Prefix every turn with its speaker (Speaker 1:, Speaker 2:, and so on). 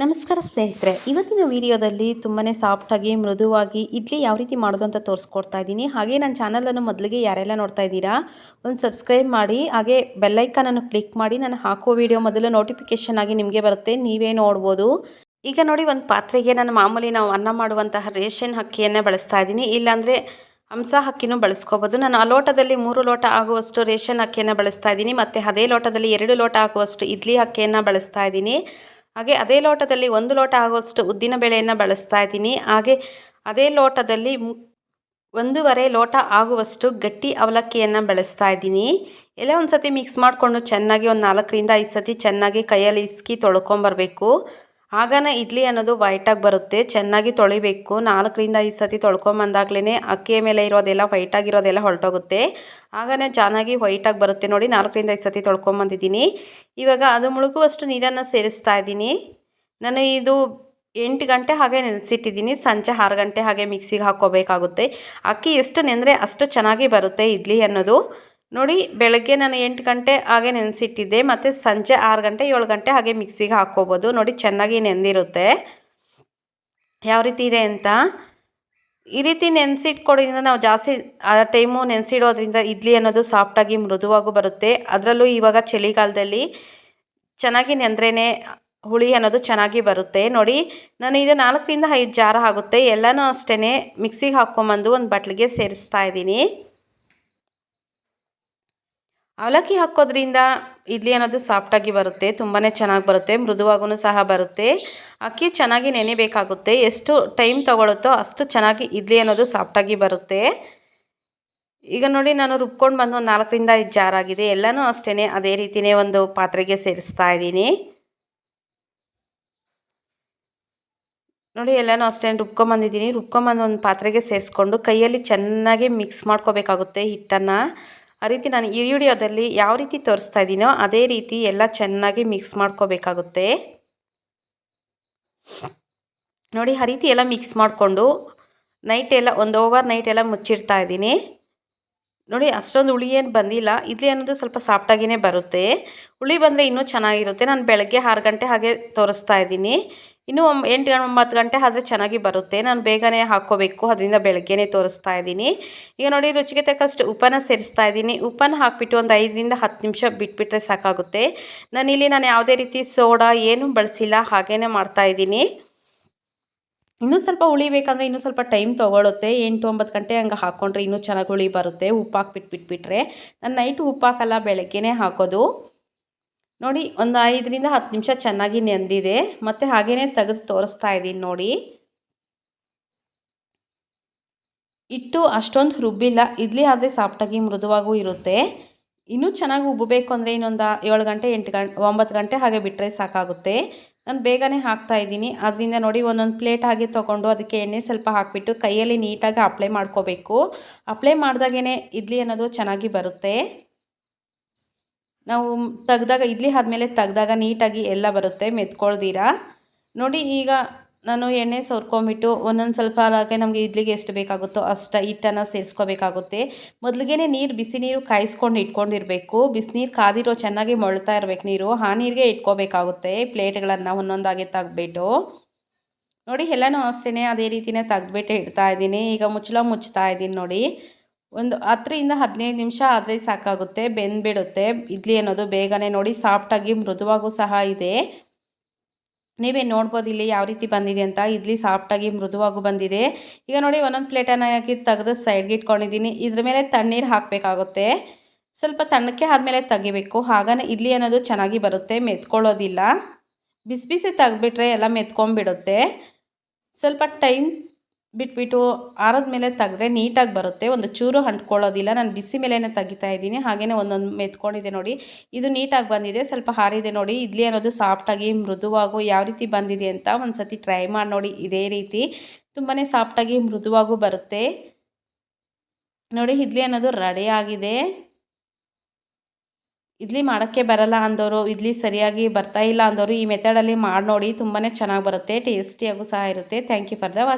Speaker 1: ನಮಸ್ಕಾರ ಸ್ನೇಹಿತರೆ, ಇವತ್ತಿನ ವಿಡಿಯೋದಲ್ಲಿ ತುಂಬಾ ಸಾಫ್ಟಾಗಿ ಮೃದುವಾಗಿ, ಇಡ್ಲಿ ಯಾವ ರೀತಿ ಮಾಡೋದು ಅಂತ ತೋರಿಸ್ಕೊಡ್ತಾ ಇದ್ದೀನಿ. ಹಾಗೆ ನನ್ನ ಚಾನಲನ್ನು ಮೊದಲಿಗೆ ಯಾರೆಲ್ಲ ನೋಡ್ತಾ ಇದ್ದೀರಾ, ಒಂದು ಸಬ್ಸ್ಕ್ರೈಬ್ ಮಾಡಿ, ಹಾಗೆ ಬೆಲ್ಲೈಕನನ್ನು ಕ್ಲಿಕ್ ಮಾಡಿ, ನಾನು ಹಾಕೋ ವಿಡಿಯೋ ಮೊದಲು ನೋಟಿಫಿಕೇಷನ್ ಆಗಿ ನಿಮಗೆ ಬರುತ್ತೆ, ನೀವೇ ನೋಡ್ಬೋದು. ಈಗ ನೋಡಿ, ಒಂದು ಪಾತ್ರೆಗೆ ನಾನು ಮಾಮೂಲಿ ನಾವು ಅನ್ನ ಮಾಡುವಂತಹ ರೇಷನ್ ಅಕ್ಕಿಯನ್ನೇ ಬಳಸ್ತಾ ಇದ್ದೀನಿ. ಇಲ್ಲಾಂದರೆ ಹಂಸ ಅಕ್ಕಿನೂ ಬಳಸ್ಕೋಬೋದು. ನಾನು ಆ ಲೋಟದಲ್ಲಿ ಮೂರು ಲೋಟ ಆಗುವಷ್ಟು ರೇಷನ್ ಅಕ್ಕಿಯನ್ನು ಬಳಸ್ತಾ ಇದ್ದೀನಿ. ಮತ್ತು ಅದೇ ಲೋಟದಲ್ಲಿ ಎರಡು ಲೋಟ ಹಾಕುವಷ್ಟು ಇಡ್ಲಿ ಅಕ್ಕಿಯನ್ನು ಬಳಸ್ತಾ ಇದ್ದೀನಿ. ಹಾಗೆ ಅದೇ ಲೋಟದಲ್ಲಿ ಒಂದು ಲೋಟ ಆಗುವಷ್ಟು ಉದ್ದಿನ ಬೇಳೆಯನ್ನು ಬಳಸ್ತಾ ಇದ್ದೀನಿ. ಹಾಗೆ ಅದೇ ಲೋಟದಲ್ಲಿ ಒಂದೂವರೆ ಲೋಟ ಆಗುವಷ್ಟು ಗಟ್ಟಿ ಅವಲಕ್ಕಿಯನ್ನು ಬಳಸ್ತಾ ಇದ್ದೀನಿ. ಎಲ್ಲ ಒಂದು ಸತಿ ಮಿಕ್ಸ್ ಮಾಡಿಕೊಂಡು ಚೆನ್ನಾಗಿ ಒಂದು ನಾಲ್ಕರಿಂದ ಐದು ಸತಿ ಚೆನ್ನಾಗಿ ಕೈಯಲ್ಲಿ ಇಸ್ಕಿ ತೊಳ್ಕೊಂಬರ್ಬೇಕು. ಆಗನೇ ಇಡ್ಲಿ ಅನ್ನೋದು ವೈಟಾಗಿ ಬರುತ್ತೆ, ಚೆನ್ನಾಗಿ ತೊಳಿಬೇಕು. ನಾಲ್ಕರಿಂದ ಐದು ಸತಿ ತೊಳ್ಕೊಂಬಂದಾಗ್ಲೇ ಅಕ್ಕಿಯ ಮೇಲೆ ಇರೋದೆಲ್ಲ ವೈಟಾಗಿರೋದೆಲ್ಲ ಹೊರಟೋಗುತ್ತೆ. ಆಗನೇ ಚೆನ್ನಾಗಿ ವೈಟಾಗಿ ಬರುತ್ತೆ ನೋಡಿ, ನಾಲ್ಕರಿಂದ ಐದು ಸತಿ ತೊಳ್ಕೊಂಬಂದಿದ್ದೀನಿ ಇವಾಗ ಅದು ಮುಳುಗುವಷ್ಟು ನೀರನ್ನು ಸೇರಿಸ್ತಾ ಇದ್ದೀನಿ. ನಾನು ಇದು ಎಂಟು ಗಂಟೆ ಹಾಗೆ ನೆನೆಸಿಟ್ಟಿದ್ದೀನಿ, ಸಂಜೆ ಆರು ಗಂಟೆ ಹಾಗೆ ಮಿಕ್ಸಿಗೆ ಹಾಕ್ಕೋಬೇಕಾಗುತ್ತೆ. ಅಕ್ಕಿ ಎಷ್ಟು ನೆಂದರೆ ಅಷ್ಟು ಚೆನ್ನಾಗಿ ಬರುತ್ತೆ ಇಡ್ಲಿ ಅನ್ನೋದು. ನೋಡಿ ಬೆಳಗ್ಗೆ ನಾನು ಎಂಟು ಗಂಟೆ ಹಾಗೆ ನೆನೆಸಿಟ್ಟಿದ್ದೆ, ಮತ್ತು ಸಂಜೆ ಆರು ಗಂಟೆ, ಏಳು ಗಂಟೆ ಹಾಗೆ ಮಿಕ್ಸಿಗೆ ಹಾಕ್ಕೋಬೋದು. ನೋಡಿ ಚೆನ್ನಾಗಿ ನೆಂದಿರುತ್ತೆ. ಯಾವ ರೀತಿ ಇದೆ ಅಂತ? ಈ ರೀತಿ ನೆನೆಸಿಟ್ಕೊಡೋದ್ರಿಂದ ನಾವು ಜಾಸ್ತಿ ಆ ಟೈಮು ನೆನೆಸಿಡೋದ್ರಿಂದ ಇಡ್ಲಿ ಅನ್ನೋದು ಸಾಫ್ಟಾಗಿ ಮೃದುವಾಗೂ ಬರುತ್ತೆ. ಅದರಲ್ಲೂ ಇವಾಗ ಚಳಿಗಾಲದಲ್ಲಿ ಚೆನ್ನಾಗಿ ನೆಂದ್ರೇ ಹುಳಿ ಅನ್ನೋದು ಚೆನ್ನಾಗಿ ಬರುತ್ತೆ. ನೋಡಿ, ನಾನು ಇದು ನಾಲ್ಕರಿಂದ ಐದು ಜಾರ ಆಗುತ್ತೆ. ಎಲ್ಲನೂ ಅಷ್ಟೇ ಮಿಕ್ಸಿಗೆ ಹಾಕ್ಕೊಂಬಂದು ಒಂದು ಬಟ್ಲಿಗೆ ಸೇರಿಸ್ತಾ ಇದ್ದೀನಿ. ಅವಲಕ್ಕಿ ಹಾಕೋದ್ರಿಂದ ಇಡ್ಲಿ ಅನ್ನೋದು ಸಾಫ್ಟಾಗಿ ಬರುತ್ತೆ ತುಂಬಾ ಚೆನ್ನಾಗಿ ಬರುತ್ತೆ ಮೃದುವಾಗೂ ಸಹ ಬರುತ್ತೆ. ಅಕ್ಕಿ ಚೆನ್ನಾಗಿ ನೆನೆಬೇಕಾಗುತ್ತೆ, ಎಷ್ಟು ಟೈಮ್ ತೊಗೊಳುತ್ತೋ ಅಷ್ಟು ಚೆನ್ನಾಗಿ ಇಡ್ಲಿ ಅನ್ನೋದು ಸಾಫ್ಟಾಗಿ ಬರುತ್ತೆ. ಈಗ ನೋಡಿ ನಾನು ರುಬ್ಕೊಂಡು ಬಂದು ಒಂದು ನಾಲ್ಕರಿಂದ ಐದು ಜಾರಾಗಿದೆ ಎಲ್ಲನೂ ಅಷ್ಟೇ ಅದೇ ರೀತಿಯೇ ಒಂದು ಪಾತ್ರೆಗೆ ಸೇರಿಸ್ತಾ ಇದ್ದೀನಿ. ನೋಡಿ ಎಲ್ಲನೂ ಅಷ್ಟೇ ರುಬ್ಕೊಂಬಂದಿದ್ದೀನಿ ರುಬ್ಕೊಂಬಂದು ಒಂದು ಪಾತ್ರೆಗೆ ಸೇರಿಸ್ಕೊಂಡು ಕೈಯಲ್ಲಿ ಚೆನ್ನಾಗಿ ಮಿಕ್ಸ್ ಮಾಡ್ಕೋಬೇಕಾಗುತ್ತೆ ಹಿಟ್ಟನ್ನು. ಆ ರೀತಿ ನಾನು ಈ ವಿಡಿಯೋದಲ್ಲಿ ಯಾವ ರೀತಿ ತೋರಿಸ್ತಾ ಇದ್ದೀನೋ ಅದೇ ರೀತಿ ಎಲ್ಲ ಚೆನ್ನಾಗಿ ಮಿಕ್ಸ್ ಮಾಡ್ಕೋಬೇಕಾಗುತ್ತೆ. ನೋಡಿ, ಆ ರೀತಿ ಎಲ್ಲ ಮಿಕ್ಸ್ ಮಾಡಿಕೊಂಡು ನೈಟ್ ಎಲ್ಲ ಒಂದು ಓವರ್ ನೈಟ್ ಎಲ್ಲ ಮುಚ್ಚಿಡ್ತಾ ಇದ್ದೀನಿ. ನೋಡಿ, ಅಷ್ಟೊಂದು ಹುಳಿ ಏನು ಬಂದಿಲ್ಲ. ಇಡ್ಲಿ ಅನ್ನೋದು ಸ್ವಲ್ಪ ಸಾಫ್ಟಾಗಿಯೇ ಬರುತ್ತೆ. ಹುಳಿ ಬಂದರೆ ಇನ್ನೂ ಚೆನ್ನಾಗಿರುತ್ತೆ. ನಾನು ಬೆಳಗ್ಗೆ ಆರು ಗಂಟೆ ಹಾಗೆ ತೋರಿಸ್ತಾ ಇದ್ದೀನಿ. ಇನ್ನೂ ಎಂಟು ಒಂಬತ್ತು ಗಂಟೆ ಆದರೆ ಚೆನ್ನಾಗಿ ಬರುತ್ತೆ. ನಾನು ಬೇಗನೆ ಹಾಕ್ಕೋಬೇಕು. ಅದರಿಂದ ಬೆಳಗ್ಗೆನೇ ತೋರಿಸ್ತಾ ಇದ್ದೀನಿ. ಈಗ ನೋಡಿ, ರುಚಿಗೆ ತಕ್ಕಷ್ಟು ಉಪ್ಪನ್ನು ಸೇರಿಸ್ತಾ ಇದ್ದೀನಿ. ಉಪ್ಪನ್ನು ಹಾಕಿಬಿಟ್ಟು ಒಂದು ಐದರಿಂದ ಹತ್ತು ನಿಮಿಷ ಬಿಟ್ಬಿಟ್ರೆ ಸಾಕಾಗುತ್ತೆ. ನಾನಿಲ್ಲಿ ನಾನು ಯಾವುದೇ ರೀತಿ ಸೋಡಾ ಏನೂ ಬಳಸಿಲ್ಲ. ಹಾಗೇ ಮಾಡ್ತಾಯಿದ್ದೀನಿ ಇನ್ನೂ ಸ್ವಲ್ಪ ಉಳಿಬೇಕಂದ್ರೆ ಬೇಕಂದರೆ ಇನ್ನೂ ಸ್ವಲ್ಪ ಟೈಮ್ ತೊಗೊಳುತ್ತೆ. ಎಂಟು ಒಂಬತ್ತು ಗಂಟೆ ಹಂಗೆ ಹಾಕ್ಕೊಂಡ್ರೆ ಇನ್ನೂ ಚೆನ್ನಾಗಿ ಉಳಿ ಬರುತ್ತೆ. ಉಪ್ಪು ಹಾಕ್ಬಿಟ್ಟು ಬಿಟ್ಬಿಟ್ರೆ ನಾನು ನೈಟ್ ಉಪ್ಪು ಹಾಕಲ್ಲ, ಬೆಳಗ್ಗೆನೇ ಹಾಕೋದು. ನೋಡಿ, ಒಂದು ಐದರಿಂದ ಹತ್ತು ನಿಮಿಷ ಚೆನ್ನಾಗಿ ನೆಂದಿದೆ. ಮತ್ತು ಹಾಗೇ ತೆಗೆದು ತೋರಿಸ್ತಾ ಇದ್ದೀನಿ ನೋಡಿ. ಇಟ್ಟು ಅಷ್ಟೊಂದು ರುಬ್ಬಿಲ್ಲ. ಇಡ್ಲಿ ಆದರೆ ಸಾಫ್ಟಾಗಿ ಮೃದುವಾಗೂ ಇರುತ್ತೆ. ಇನ್ನೂ ಚೆನ್ನಾಗಿ ಉಬ್ಬಬೇಕು ಅಂದರೆ ಇನ್ನೊಂದು ಏಳು ಗಂಟೆ ಎಂಟು ಗಂಟೆ, ಒಂಬತ್ತು ಗಂಟೆ ಹಾಗೆ ಬಿಟ್ಟರೆ ಸಾಕಾಗುತ್ತೆ. ನಾನು ಬೇಗನೆ ಹಾಕ್ತಾ ಇದ್ದೀನಿ. ಅದರಿಂದ ನೋಡಿ ಒಂದೊಂದು ಪ್ಲೇಟ್ ಹಾಗೆ ತೊಗೊಂಡು ಅದಕ್ಕೆ ಎಣ್ಣೆ ಸ್ವಲ್ಪ ಹಾಕಿಬಿಟ್ಟು ಕೈಯಲ್ಲಿ ನೀಟಾಗಿ ಅಪ್ಲೈ ಮಾಡ್ಕೋಬೇಕು. ಅಪ್ಲೈ ಮಾಡಿದಾಗೇ ಇಡ್ಲಿ ಅನ್ನೋದು ಚೆನ್ನಾಗಿ ಬರುತ್ತೆ. ನಾವು ತೆಗ್ದಾಗ, ಇಡ್ಲಿ ಆದಮೇಲೆ ತೆಗ್ದಾಗ ನೀಟಾಗಿ ಎಲ್ಲ ಬರುತ್ತೆ, ಮೆತ್ಕೊಳ್ದಿರ. ನೋಡಿ ಈಗ ನಾನು ಎಣ್ಣೆ ಸೋರ್ಕೊಂಬಿಟ್ಟು ಒಂದೊಂದು ಸ್ವಲ್ಪ ಹಾಗೆ ನಮಗೆ ಇಡ್ಲಿಗೆ ಎಷ್ಟು ಬೇಕಾಗುತ್ತೋ ಅಷ್ಟು ಹಿಟ್ಟನ್ನು ಸೇರಿಸ್ಕೋಬೇಕಾಗುತ್ತೆ. ಮೊದಲಿಗೆ ನೀರು ಬಿಸಿ ನೀರು ಕಾಯಿಸ್ಕೊಂಡು ಇಟ್ಕೊಂಡಿರಬೇಕು. ಬಿಸಿನೀರು ಕಾದಿರೋ ಚೆನ್ನಾಗಿ ಮೊಳ್ತಾ ಇರಬೇಕು ನೀರು. ಆ ನೀರಿಗೆ ಇಟ್ಕೋಬೇಕಾಗುತ್ತೆ ಪ್ಲೇಟ್ಗಳನ್ನು ಒಂದೊಂದಾಗಿ ತೆಗ್ಬಿಟ್ಟು ನೋಡಿ, ಎಲ್ಲನೂ ಅಷ್ಟೇ ಅದೇ ರೀತಿಯೇ ತೆಗ್ದುಬಿಟ್ಟು ಇಡ್ತಾ ಇದ್ದೀನಿ. ಈಗ ಮುಚ್ಚಳ ಮುಚ್ತಾ ಇದ್ದೀನಿ ನೋಡಿ. ಒಂದು ಹತ್ತರಿಂದ ಹದಿನೈದು ನಿಮಿಷ ಆದರೆ ಸಾಕಾಗುತ್ತೆ, ಬೆಂದ್ಬಿಡುತ್ತೆ. ಇಡ್ಲಿ ಅನ್ನೋದು ಬೇಗನೆ ನೋಡಿ, ಸಾಫ್ಟಾಗಿ ಮೃದುವಾಗೂ ಸಹ ಇದೆ. ನೀವೇ ನೋಡ್ಬೋದು ಇಲ್ಲಿ ಯಾವ ರೀತಿ ಬಂದಿದೆ ಅಂತ. ಇಡ್ಲಿ ಸಾಫ್ಟಾಗಿ ಮೃದುವಾಗೂ ಬಂದಿದೆ. ಈಗ ನೋಡಿ ಒಂದೊಂದು ಪ್ಲೇಟನ್ನು ಹಾಕಿ ತೆಗೆದು ಸೈಡ್ಗೆ ಇಟ್ಕೊಂಡಿದ್ದೀನಿ. ಇದ್ರ ಮೇಲೆ ತಣ್ಣೀರು ಹಾಕಬೇಕಾಗುತ್ತೆ. ಸ್ವಲ್ಪ ತಣ್ಣಕ್ಕೆ ಆದಮೇಲೆ ತೆಗಿಬೇಕು. ಹಾಗೇ ಇಡ್ಲಿ ಅನ್ನೋದು ಚೆನ್ನಾಗಿ ಬರುತ್ತೆ, ಮೆತ್ಕೊಳ್ಳೋದಿಲ್ಲ. ಬಿಸಿ ಬಿಸಿ ತೆಗೆದ್ಬಿಟ್ರೆ ಎಲ್ಲ ಮೆತ್ಕೊಂಬಿಡುತ್ತೆ ಸ್ವಲ್ಪ ಟೈಮ್ ಬಿಟ್ಬಿಟ್ಟು ಆರದ್ಮೇಲೆ ತೆಗೆದ್ರೆ ನೀಟಾಗಿ ಬರುತ್ತೆ. ಒಂದು ಚೂರು ಅಂಟ್ಕೊಳ್ಳೋದಿಲ್ಲ. ನಾನು ಬಿಸಿ ಮೇಲೇ ತೆಗಿತಾ ಇದ್ದೀನಿ. ಹಾಗೆಯೇ ಒಂದೊಂದು ಮೆತ್ಕೊಂಡಿದೆ ನೋಡಿ. ಇದು ನೀಟಾಗಿ ಬಂದಿದೆ. ಸ್ವಲ್ಪ ಹಾರಿದೆ ನೋಡಿ. ಇಡ್ಲಿ ಅನ್ನೋದು ಸಾಫ್ಟಾಗಿ ಮೃದುವಾಗೂ ಯಾವ ರೀತಿ ಬಂದಿದೆ ಅಂತ ಒಂದು ಸತಿ ಟ್ರೈ ಮಾಡಿ ನೋಡಿ. ಇದೇ ರೀತಿ ತುಂಬಾ ಸಾಫ್ಟಾಗಿ ಮೃದುವಾಗೂ ಬರುತ್ತೆ. ನೋಡಿ, ಇಡ್ಲಿ ಅನ್ನೋದು ರೆಡಿ ಆಗಿದೆ. ಇಡ್ಲಿ ಮಾಡೋಕ್ಕೆ ಬರಲ್ಲ ಅಂದವರು ಇಡ್ಲಿ ಸರಿಯಾಗಿ ಬರ್ತಾ ಇಲ್ಲ ಅಂದವರು ಈ ಮೆಥಡಲ್ಲಿ ಮಾಡಿ ನೋಡಿ. ತುಂಬಾ ಚೆನ್ನಾಗಿ ಬರುತ್ತೆ. ಟೇಸ್ಟಿಯಾಗೂ ಸಹ ಇರುತ್ತೆ. Thank you for the watch